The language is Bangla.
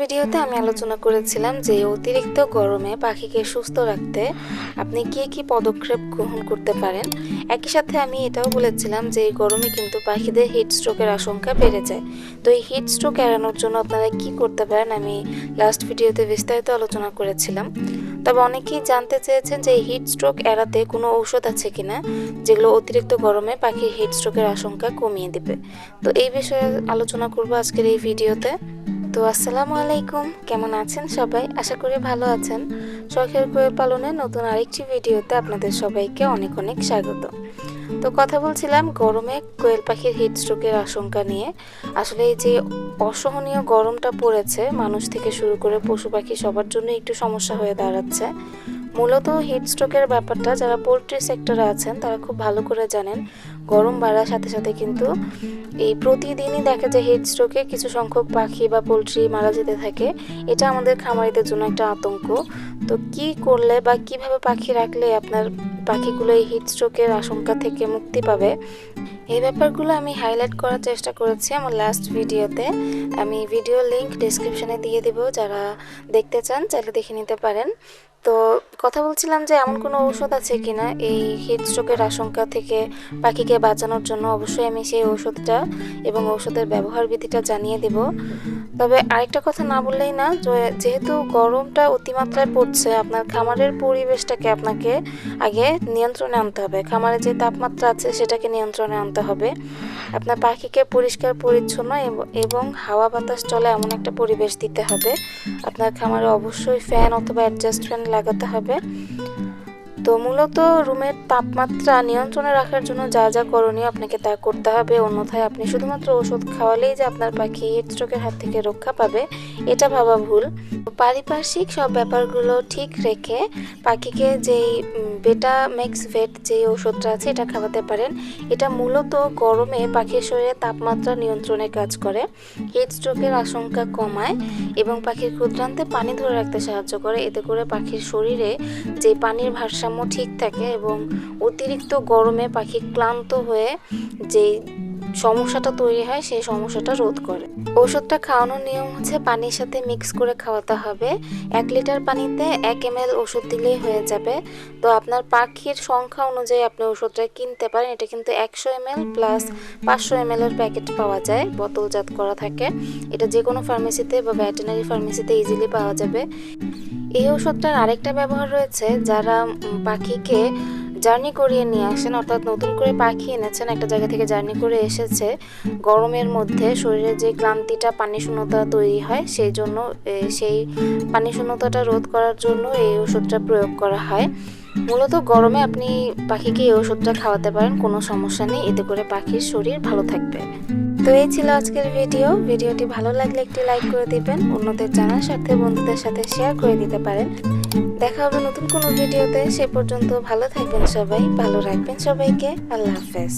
ভিডিওতে আমি আলোচনা করেছিলাম যে অতিরিক্ত গরমে পাখিকে সুস্থ রাখতে আপনি কি কি পদক্ষেপ গ্রহণ করতে পারেন। একই সাথে আমি এটাও বলেছিলাম যে এই গরমে কিন্তু পাখিদের হিট স্ট্রোকের আশঙ্কা বেড়ে যায়। তো এই হিট স্ট্রোক এড়ানোর জন্য আপনারা কি করতে পারেন আমি লাস্ট ভিডিওতে বিস্তারিত আলোচনা করেছিলাম। তবে অনেকেই জানতে চেয়েছেন যে হিট স্ট্রোক এড়াতে কোনো ঔষধ আছে কিনা, যেগুলো অতিরিক্ত গরমে পাখির হিট স্ট্রোকের আশঙ্কা কমিয়ে দেবে। তো এই বিষয়ে আলোচনা করব আজকের এই ভিডিওতে। তো আসসালামু আলাইকুম। কেমন আছেন সবাই? আশা করি ভালো আছেন। শখের বইয়ের পালনে নতুন আরেকটি ভিডিওতে আপনাদের সবাইকে অনেক অনেক স্বাগত। তো কথা বলছিলাম, গরমে কোয়েল পাখির হিটস্ট্রোকের আশঙ্কা নিয়ে। আসলে এই যে অসহনীয় গরমটা পড়েছে, মানুষ থেকে শুরু করে পশু পাখি সবার জন্য একটু সমস্যা হয়ে দাঁড়াচ্ছে। মূলত হিটস্ট্রোকের ব্যাপারটা যারা পোলট্রি সেক্টরে আছেন, তারা খুব ভালো করে জানেন। গরম বাড়ার সাথে সাথে কিন্তু এই প্রতিদিনই দেখা যায় হিট স্ট্রোকে কিছু সংখ্যক পাখি বা পোলট্রি মারা যেতে থাকে। এটা আমাদের খামারিদের জন্য একটা আতঙ্ক। তো কি করলে বা কীভাবে পাখি রাখলে আপনার পাখিগুলো এই হিট স্ট্রোকের আশঙ্কা থেকে মুক্তি পাবে। এই ব্যাপারগুলো আমি হাইলাইট করার চেষ্টা করেছি আমার লাস্ট ভিডিওতে আমি ভিডিও লিংক ডিসক্রিপশনে দিয়ে দিব, যারা দেখতে চান চাইলে দেখে নিতে পারেন। তো কথা বলছিলাম যে এমন কোনো ঔষধ আছে কি না এই হিট স্ট্রোকের আশঙ্কা থেকে পাখিকে বাঁচানোর জন্য অবশ্যই আমি সেই ঔষধটা এবং ঔষধের ব্যবহার বিধিটা জানিয়ে দেব। তবে আরেকটা কথা না বললেই না যেহেতু গরমটা অতিমাত্রায় পড়ছে, আপনার খামারের পরিবেশটাকে আপনাকে আগে নিয়ন্ত্রণে আনতে হবে। খামারে যে তাপমাত্রা আছে সেটাকে নিয়ন্ত্রণে আনতে হবে। আপনার পাখিকে পরিষ্কার, পরিচ্ছন্ন এবং হাওয়া বাতাস চলে এমন একটা পরিবেশ দিতে হবে। আপনার খামারে অবশ্যই ফ্যান অথবা অ্যাডজাস্ট ফ্যান লাগাতে হবে। তো মূলত রুমের তাপমাত্রা নিয়ন্ত্রণে রাখার জন্য যা যা করণীয় আপনাকে তা করতে হবে। অন্যথায় আপনি শুধুমাত্র ওষুধ খাওয়ালেই যে আপনার পাখি হিট স্ট্রোকের হাত থেকে রক্ষা পাবে, এটা ভাবা ভুল। পারিপার্শ্বিক সব ব্যাপারগুলো ঠিক রেখে পাখিকে যেই বেটা মেক্স ভেট যে ওষুধটা আছে এটা খাওয়াতে পারেন। এটা মূলত গরমে পাখির শরীরে তাপমাত্রা নিয়ন্ত্রণে কাজ করে হিট স্ট্রোকের আশঙ্কা কমায় এবং পাখির ক্ষুদ্রান্তে পানি ধরে রাখতে সাহায্য করে। এতে করে পাখির শরীরে যে পানির ভারসাম্য ঠিক থাকে এবং অতিরিক্ত গরমে পাখি ক্লান্ত হয়ে যে সমস্যাটা তৈরি হয়, সেই সমস্যাটা রোধ করে। ওষুধটা খাওয়ানোর নিয়ম হচ্ছে পানির সাথে মিক্স করে খাওয়াতে হবে। এক লিটার পানিতে এক এম ওষুধ দিলেই হয়ে যাবে। তো আপনার পাখির সংখ্যা অনুযায়ী আপনি ওষুধটা কিনতে পারেন। এটা কিন্তু একশো এম প্লাস পাঁচশো এম এর প্যাকেট পাওয়া যায়, বোতলজাত করা থাকে। এটা যে কোনো ফার্মেসিতে বা ভেটেনারি ফার্মেসিতে ইজিলি পাওয়া যাবে। এই ওষুধটার আরেকটা ব্যবহার রয়েছে, যারা পাখিকে জার্নি করিয়ে নিয়ে আসেন, অর্থাৎ নতুন করে পাখি এনেছেন, একটা জায়গা থেকে জার্নি করে এসেছে। গরমের মধ্যে শরীরে যে ক্লান্তিটা, পানি শূন্যতা তৈরি হয়, সেই জন্য সেই পানি শূন্যতাটা রোধ করার জন্য এই ওষুধটা প্রয়োগ করা হয়। মূলত গরমে আপনি পাখিকে এই ওষুধটা খাওয়াতে পারেন, কোনো সমস্যা নেই। এতে করে পাখির শরীর ভালো থাকবে। তো এই ছিল আজকের ভিডিও। ভিডিওটি ভালো লাগলে একটি লাইক করে দিবেন, অন্যদের জানার সাথে বন্ধুদের সাথে শেয়ার করে দিতে পারেন। দেখা হবে নতুন কোনো ভিডিওতে। সে পর্যন্ত ভালো থাকবেন সবাই, ভালো রাখবেন সবাইকে। আল্লাহ হাফেজ।